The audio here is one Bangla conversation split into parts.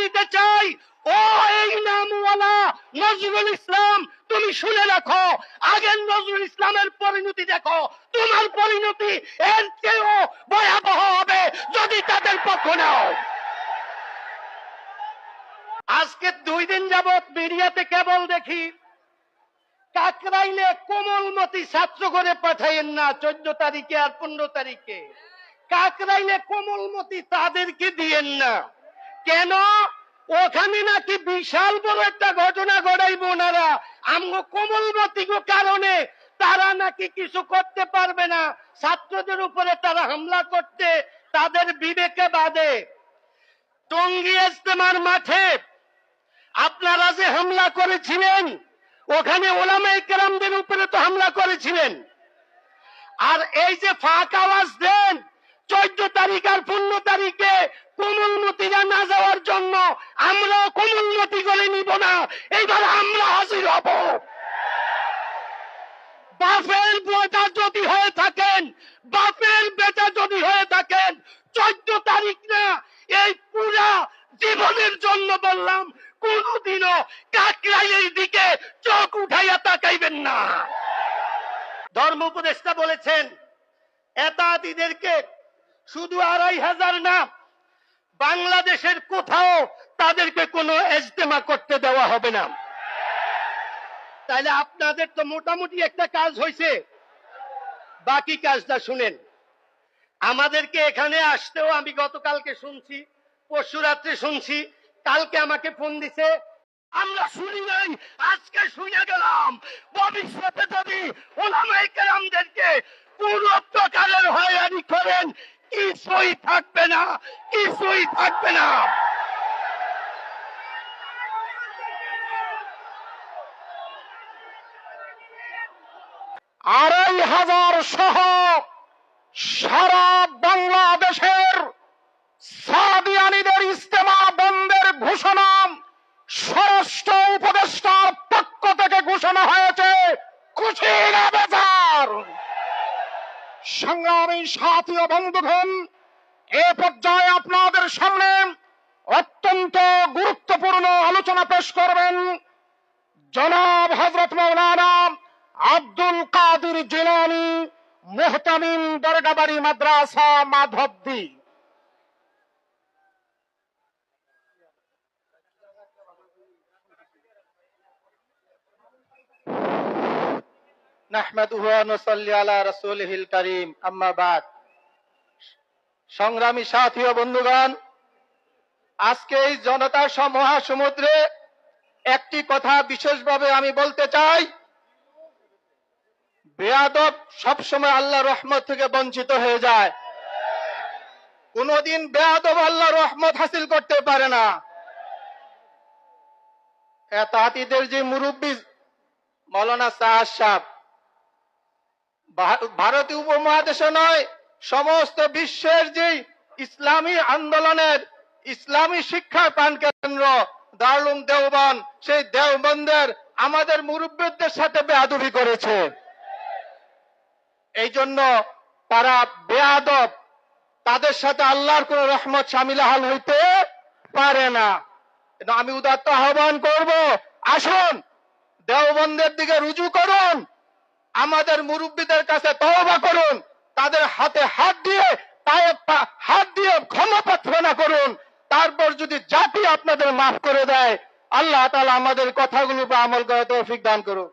দিতে চাই। ও এই নামওয়ালা নজরুল ইসলাম, তুমি শুনে রাখো, আগের নজরুল ইসলামের পরিণতি দেখো। তোমার পরিণতি এর চেয়েও ভয়াবহ হবে যদি তাদের পক্ষ নাও। আজকে দুই দিন যাবৎ মিডিয়াতে কেবল দেখি, কাকরাইলে কোমলমতি ছাত্র করে পাঠাইয়েন না চোদ্দ তারিখে আর পনেরো তারিখে। কাকরাইলে কোমলমতি তাদেরকে দিয়েন না। কেন? ওখানে নাকি বিশাল বড় একটা ঘটনা ঘটাইব ওনারা। আমগো কোমলমতি কারণে তারা নাকি কিছু করতে পারবে না। ছাত্রদের উপরে তারা হামলা করতে, তাদের বিবেকে বাদে টঙ্গী ইজতেমার মাঠে আপনারা যে হামলা করেছিলেন, ওখানে ওলামাই কেরামদের উপরে তো হামলা করেছিলেন। আর এই যে ফাঁক আওয়াজ দেন, চোদ্দ তারিখ আর পনেরো তারিখে কোমলমতিরা না যাওয়ার জন্য আমরা কোমলমতি করে নিব না। এইবার আমরা হাজির হব। বাফের বেটা যদি হয়ে থাকেন, বাপের বেটা যদি হয়ে থাকেন, চোদ্দ তারিখ না, এই পুরা জীবনের জন্য বললাম, কোনদিনও কাকরাইয়ের দিকে চোখ উঠাইয়া তাকাইবেন না। ধর্ম উপদেষ্টা বলেছেন, এতাদিদেরকে শুধু আড়াই হাজার না বাংলাদেশের কোথাও তাদেরকে কোনো এজতেমা করতে দেওয়া হবে না। তাহলে আপনাদের তো মোটামুটি একটা কাজ হয়েছে বাকি কাজটা শুনেন। আমাদেরকে এখানে আসতেও আমি গতকালকে শুনছি, পরশু রাত্রে শুনছি, কালকে আমাকে ফোন দিছে, আমরা শুনি নাই, আজকে শুনে গেলাম। ভবিষ্যতে যদি ওলামাই কেরামদেরকে কোন প্রকারের হয়রানি করেন কিছুই থাকবে না, কিছুই থাকবে না। আড়াই হাজার সহ সারা বাংলাদেশের সাদিয়ানিদের ইস্তেমা বন্ধের ঘোষণা স্বরাষ্ট্র উপদেষ্টার পক্ষ থেকে ঘোষণা হয়েছে, খুশির বেজার সংগ্রামী সাথী ও বন্ধুগণ এ পর্যায়ে আপনাদের সামনে অত্যন্ত গুরুত্বপূর্ণ আলোচনা পেশ করবেন জনাব হজরত মৌলানা আব্দুল কাদির জিলানি মোহতামিম দরগাবাড়ি মাদ্রাসা মাধবদী। সংগ্রামী সাথী ও বন্ধুগণ, আজকে এই জনতা মহাসমুদ্রে একটি কথা বিশেষভাবে আমি বলতে চাই। বেয়াদব সবসময় আল্লাহ রহমত থেকে বঞ্চিত হয়ে যায়। কোনদিন বেয়াদব আল্লাহ রহমত হাসিল করতে পারে না। তাহাতিদের যে মুরব্বী মৌলানা সাহাজ সাহেব ভা- ভারতীয় উপমহাদেশে নয়, সমস্ত বিশ্বের যে ইসলামী আন্দোলনের ইসলামী শিক্ষা প্রাণ কেন্দ্র দারুম দেওবান, সেই দেওবন্দের আমাদের মুরব্বীদের সাথে বেয়াদবি করেছে। এই জন্য তারা বেয়াদব। তাদের সাথে আল্লাহর কোন রহমত সামিল হাল হইতে পারে না। আমি উদাত্ত আহ্বান করব, আসুন, দেওবন্দের দিকে রুজু করুন। আমাদের মুরব্বীদের কাছে তওবা করুন, তাদের হাতে হাত দিয়ে পায়ে হাত দিয়ে ক্ষমা প্রার্থনা করুন। তারপর যদি জাতি আপনাদের মাফ করে দেয়, আল্লাহ তালা আমাদের কথাগুলো আমল করে তৌফিক দান করুন।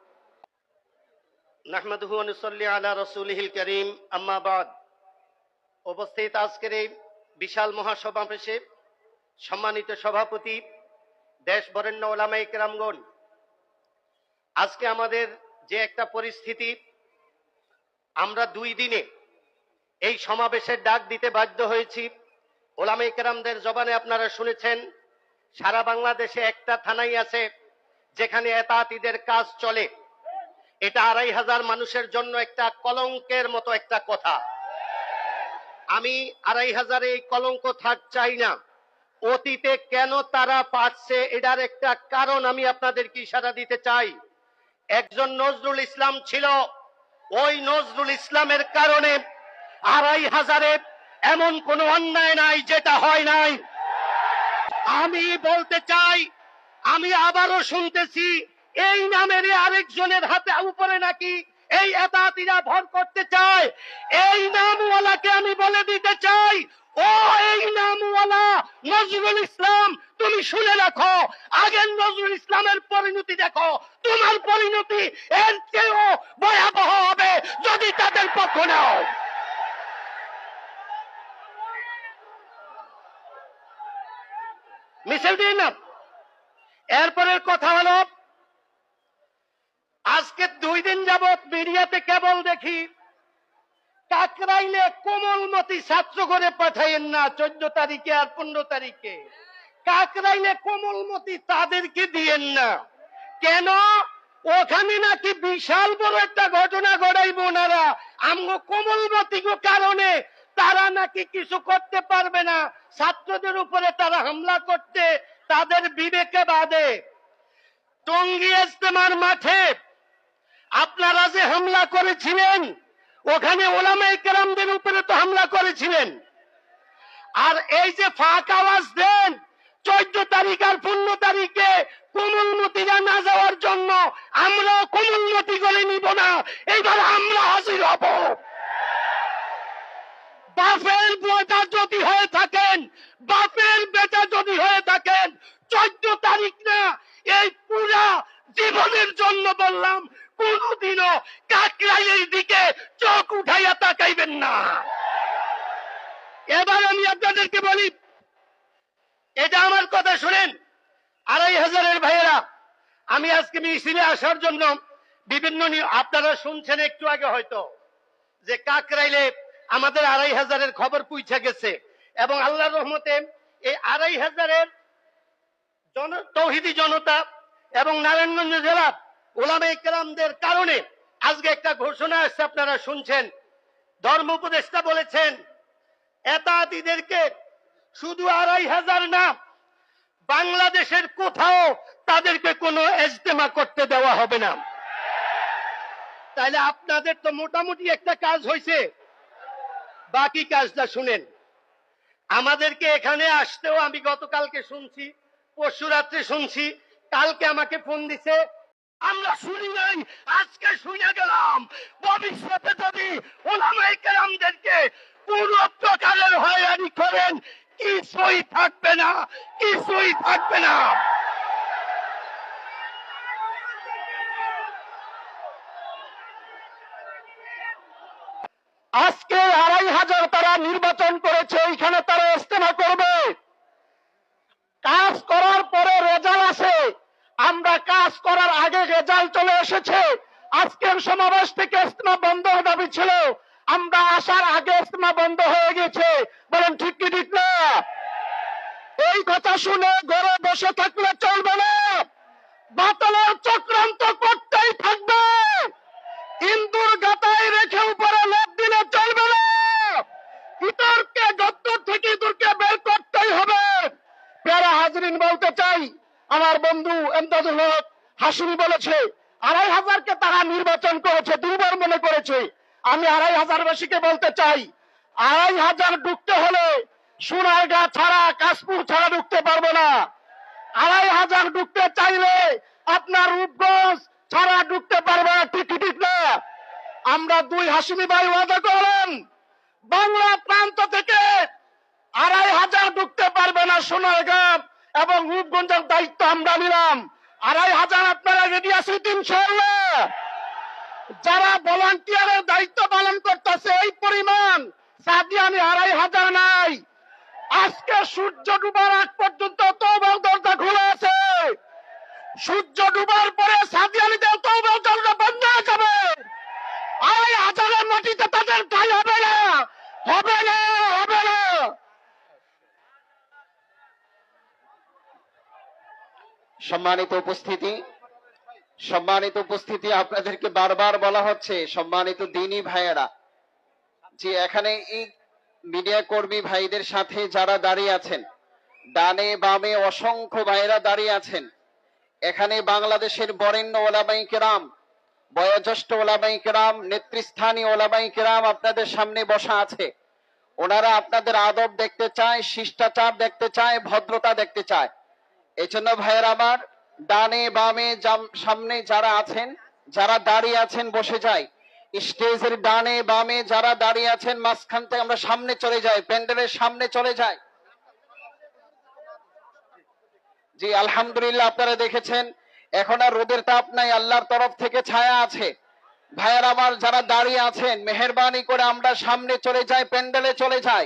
নাহমাদুহু ওয়া নুসাল্লি আলা রাসূলিহিল কারীম, আম্মা বাদ। উপস্থিত আজকের এই বিশাল মহাসমাবেশে সম্মানিত সভাপতি দেশ বরেণ্য ওলামাই কেরামগণ, আজকে আমাদের যে একটা পরিস্থিতি আমরা দুই দিনে এই সমাবেশের ডাক দিতে বাধ্য হয়েছি। ওলামাই কেরামদের জবানে আপনারা শুনেছেন, সারা বাংলাদেশে একটা থানাই আছে যেখানে এতাতিদের কাজ চলে। এটা আড়াই হাজার মানুষের জন্য একটা কলঙ্কের মতো একটা কথা। আমি আড়াই হাজার এই কলঙ্ক থাক চাই না। অতীতে কেন তারা পারছে এটার একটা কারণ আমি আপনাদেরকে ইশারা দিতে চাই। একজন নজরুল ইসলাম ছিল। ওই নজরুল ইসলামের কারণে আড়াই হাজারে এমন কোনো অন্যায় নাই যেটা হয় নাই। আমি বলতে চাই, আমি আবারও শুনতেছি, এই নামের আরেকজনের হাতে উপরে নাকি এই এতাতিরা ভর করতে চায়। এই নামওয়ালাকে আমি বলে দিতে চাই ও এই নামওয়ালা নজরুল ইসলাম, তুমি শুনে রাখো, আগের নজরুল ইসলামের পরিণতি দেখো, তোমার পরিণতি এর চেয়েও ভয়াবহ হবে যদি তাদের পক্ষ নাও। মিছিল দিন না এরপরের কথা হলো, আজকে দুই দিন যাবৎ মিডিয়াতে কেবল দেখি কাকরাইলে কোমলমতি ছাত্র করে পাঠাইয়েন না, চোদ্দ তারিখে আর পনেরো তারিখে। কাকরাইলে কোমলমতি তাদেরকে দিয়েন না। কেন? ওখানে নাকি বিশাল বড় একটা ঘটনা ঘটাইব ওনারা। আমগো কোমলমতি কারণে তারা নাকি কিছু করতে পারবে না। ছাত্রদের উপরে তারা হামলা করতে, তাদের বিবেকে বাদে টঙ্গী ইজতেমার মাঠে আপনারা যে হামলা করেছিলেন ওখানে ওলামাই কেরামদের উপরে তো হামলা করেছিলেন। আর এই যে ফাঁক আওয়াজ দেন, চোদ্দ তারিখ আর পনেরো তারিখে কোমলমতিরা না যাওয়ার জন্য আমরা কোমলমতি করে নিব না, এইবার আমরা হাজির হব। বাপের বেটা যদি হয়ে থাকেন, বাপের বেটা যদি হয়ে থাকেন, চোদ্দ তারিখ না, এই পুরা জীবনের জন্য বললাম, কোনদিনও কাকরাইয়ের দিকে চোখ উঠাইয়া তাকাইবেন না। এবার আমি আপনাদেরকে বলি, এটা আমার কথা শুনেন। আড়াই হাজারের ভাইয়েরা, আমি আজকে মিছিলে আসার জন্য বিভিন্ন আপনারা শুনছেন একটু আগে হয়তো, যে কাকরাইলে আমাদের আড়াই হাজারের খবর পুইছে গেছে। এবং আল্লাহর রহমতে এই আড়াই হাজারের জন তৌহিদি জনতা এবং নারায়ণগঞ্জ জেলার ওলামে কেরামদের কারণে আজকে একটা ঘোষণা আসছে আপনারা শুনছেন। ধর্ম উপদেষ্টা বলেছেন, এতাতিদেরকে শুধু আড়াই হাজার না, বাংলাদেশের কোথাও তাদেরকে কোনো এজতেমা করতে দেওয়া হবে না। তাহলে আপনাদের তো মোটামুটি একটা কাজ হয়েছে বাকি কাজটা শুনেন। আমাদেরকে এখানে আসতেও আমি গতকালকে শুনছি পরশু রাত্রে শুনছি কালকে আমাকে ফোন দিছে, আমরা শুনি নাই, আজকে শুনে গেলাম। ভবিষ্যতে যদি ওলামাই কেরামদেরকে কোন প্রকারের হয়রানি করেন, কিছুই থাকবে না, কিছুই থাকবে না আজকে আড়াই হাজার তারা নির্বাচন করেছে এইখানে তারা ইস্তেমা করবে কাজ করার পরে রেজাল্ট আসে আমরা কাজ করার আগে রেজাল্ট চলে এসেছে। আজকের সমাবেশ থেকে ইস্তেমা বন্ধ দাবি ছিল। আমরা আসার আগে ইস্তেমা বন্ধ হয়ে গেছে বলেন, ঠিক কি ঠিক না? এই কথা শুনে ঘরে বসে থাকলে চলবে না। বাতলের চক্রান্ত করতেই থাকবে। ইন্দুর গাতায় রেখে উপরে লোক দিলে চলবে না। ইতরকে গত্তর থেকে ইঁদুরকে বের করতেই হবে। প্যারা হাজরিন বলতে চাই আমার বন্ধু এমদাদুল হক হাসিমি বলেছে, আড়াই হাজারকে তারা নির্বাচন করেছে দুবার মনে করেছে। আমি আড়াই হাজার বেশিকে বলতে চাই, আড়াই হাজার ঢুকতে হলে সোনারগা ছাড়া, কাশপুর ছাড়া ঢুকতে পারব না। আড়াই হাজার ঢুকতে চাইলে আপনার রূপগঞ্জ ছাড়া ঢুকতে পারবে না ঠিক ঠিক না। আমরা দুই হাসিমি ভাই ওয়াদা করলেন বাংলা প্রান্ত থেকে আড়াই হাজার ঢুকতে পারবে না সোনারগাঁ। এবং রূপগঞ্জের দায়িত্ব আমরা নিলাম। আড়াই হাজার আপনারা রেডি আছে ইনশাল্লাহ যারা ভলান্টিয়ারের দায়িত্ব পালন করতেছে, এই পরিমাণ সাদিয়ানি আড়াই হাজার নাই। আজকে সূর্য ডুবার আগ পর্যন্ত তৌবার দরজা খোলা আছে। সূর্য ডুবার পরে সাদিয়ানিদের তৌবার দরজা বন্ধ হয়ে যাবে। আড়াই হাজারের মাটিতে তাদের ঠাই হবে না। হবে না হবে না। সম্মানিত উপস্থিতি সম্মানিত উপস্থিতি আপনাদেরকে বারবার বলা হচ্ছে, সম্মানিত দিনী ভাইয়েরা, যে এখানে এই মিডিয়া কর্মী ভাইদের সাথে যারা দাঁড়িয়ে আছেন, ডানে বামে অসংখ্য ভাইয়েরা দাঁড়িয়ে আছেন, এখানে বাংলাদেশের বরেণ্য ওলামাই কেরাম, বয়োজ্যেষ্ঠ ওলামাই কেরাম, নেতৃস্থানীয় ওলামাই কেরাম আপনাদের সামনে বসা আছে। ওনারা আপনাদের আদব দেখতে চায়, শিষ্টাচার দেখতে চায়, ভদ্রতা দেখতে চায়। এই জন্য ভাইয়ের আমার ডানে বামে সামনে যারা আছেন, যারা দাঁড়িয়ে আছেন, বসে যাই স্টেজের ডানে বামে যারা দাঁড়িয়ে আছেন, মাঝখান থেকে আমরা সামনে চলে যাই, প্যান্ডেলের সামনে চলে যাই। জি, আলহামদুলিল্লাহ, আপনারা দেখেছেন, এখন আর রোদের তাপ নাই, আল্লাহর তরফ থেকে ছায়া আছে। ভাইয়ার আমার যারা দাঁড়িয়ে আছেন, মেহরবানি করে আমরা সামনে চলে যাই, প্যান্ডেলে চলে যাই।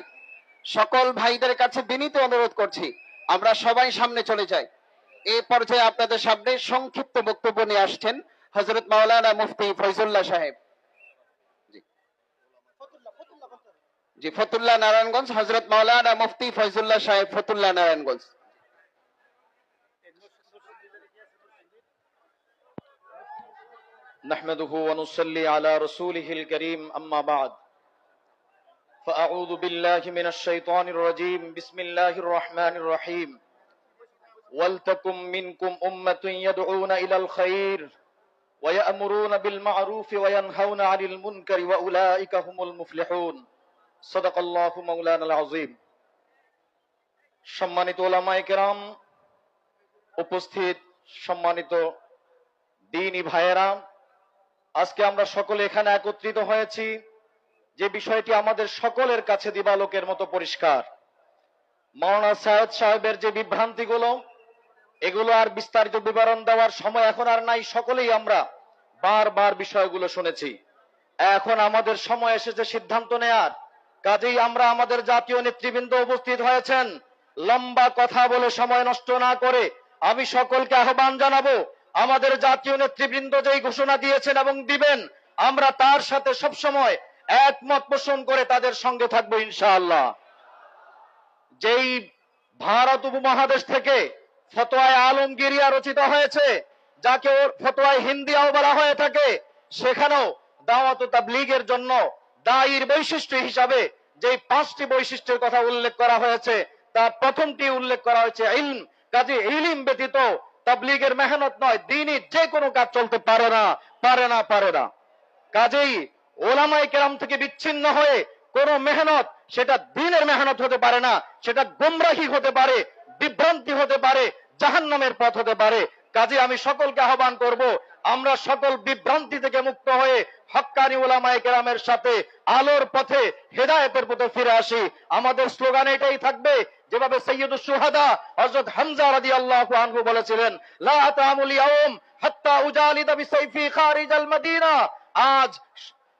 সকল ভাইদের কাছে বিনীত অনুরোধ করছি। আমরা সবাই সামনে চলে যাই এই পর্যায়ে আপনাদের সামনে সংক্ষিপ্ত বক্তব্য নিয়ে আসছেন হজরত মাওলানা মুফতি ফৈজুল্লাহ সাহেব জি। জি ফতুল্লাহ নারায়ণগঞ্জ হজরত মাওলানা মুফতি ফৈজুল্লাহ সাহেব ফতুল্লাহ নারায়ণগঞ্জ نحمده ونصلي على رسوله الكريم أما بعد فأعوذ بالله من الشيطان الرجيم بسم الله الرحمن الرحيم ولتكن منكم أمة يدعون إلى الخير ويأمرون بالمعروف وينهون عن المنكر وأولئك هم المفلحون صدق الله مولانا العظيم সম্মানিত ওলামায়ে কেরাম উপস্থিত সম্মানিত দিনী ভাইয়েরা আজকে আমরা সকলে এখানে একত্রিত হয়েছি যে বিষয়টি আমাদের সকলের কাছে দিবালোকের মতো পরিষ্কার। মাওলানা সাহেদ সাহেবের যে বিভ্রান্তিগুলো, এগুলো আর বিস্তারিত বিবরণ দেওয়ার সময় এখন আর নাই, সকলেই আমরা বারবার বিষয়গুলো শুনেছি। এখন আমাদের সময় এসেছে সিদ্ধান্ত নেয়ার। কাজেই আমরা আমাদের জাতীয় নেতৃবৃন্দ উপস্থিত হয়েছেন। লম্বা কথা বলে সময় নষ্ট না করে আমি সকলকে আহ্বান জানাব, আমাদের জাতীয় নেতৃবৃন্দ যেই ঘোষণা দিয়েছেন এবং দিবেন, আমরা তার সাথে সব সময় একমত পোষণ করে তাদের সঙ্গে থাকব ইনশাআল্লাহ। যেই ভারত উপমহাদেশ থেকে ফতোয়ায় আলমগিরিয়া রচিত হয়েছে, যাকে ওর ফতোয়ায় হিন্দিয়াও বলা হয়ে থাকে, সেখানেও দাওয়াত তাবলীগের জন্য দায়ীর বৈশিষ্ট্য হিসাবে যে পাঁচটি বৈশিষ্ট্যের কথা উল্লেখ করা হয়েছে, তার প্রথমটি উল্লেখ করা হয়েছে ইলম। কাজে ইলিম ব্যতীত তাবলীগের মেহনত নয়, দিনই যে কোনো কাজ চলতে পারে না পারে না পারে না। কাজেই ওলামাই কেরাম থেকে বিচ্ছিন্ন হয়ে কোন মেহনত, সেটা দিনের মেহনত হতে পারে না, সেটা গোমরাহি হতে পারে, বিভ্রান্তি হতে পারে, জাহান্নামের পথ হতে পারে। কাজে আমি সকলকে আহ্বান করব, আমরা সকল বিভ্রান্তি থেকে মুক্ত হয়ে হক্কানি ওলামাই কেরামের সাথে আলোর পথে হেদায়েতের পথে ফিরে আসি। আমাদের স্লোগান এটাই থাকবে, যেভাবে সৈয়দ সুহাদা হযরত হামজা আল্লাহ আনহু বলেছিলেন, লা তামুল ইয়াউম হাত্তা উজালিদা বিসাইফি খারিজাল মদিনা। আজ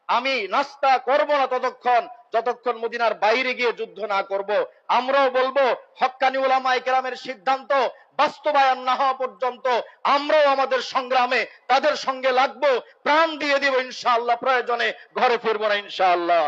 আমি নাস্তা করব না ততক্ষণ, যতক্ষণ মদিনার বাইরে গিয়ে যুদ্ধ না করব। আমরাও বলব, হক্কানি উলামা একরামের সিদ্ধান্ত বাস্তবায়ন না হওয়া পর্যন্ত আমরাও আমাদের সংগ্রামে তাদের সঙ্গে লাগবো, প্রাণ দিয়ে দিব ইনশাআল্লাহ, প্রয়োজনে ঘরে ফিরবো না ইনশাআল্লাহ।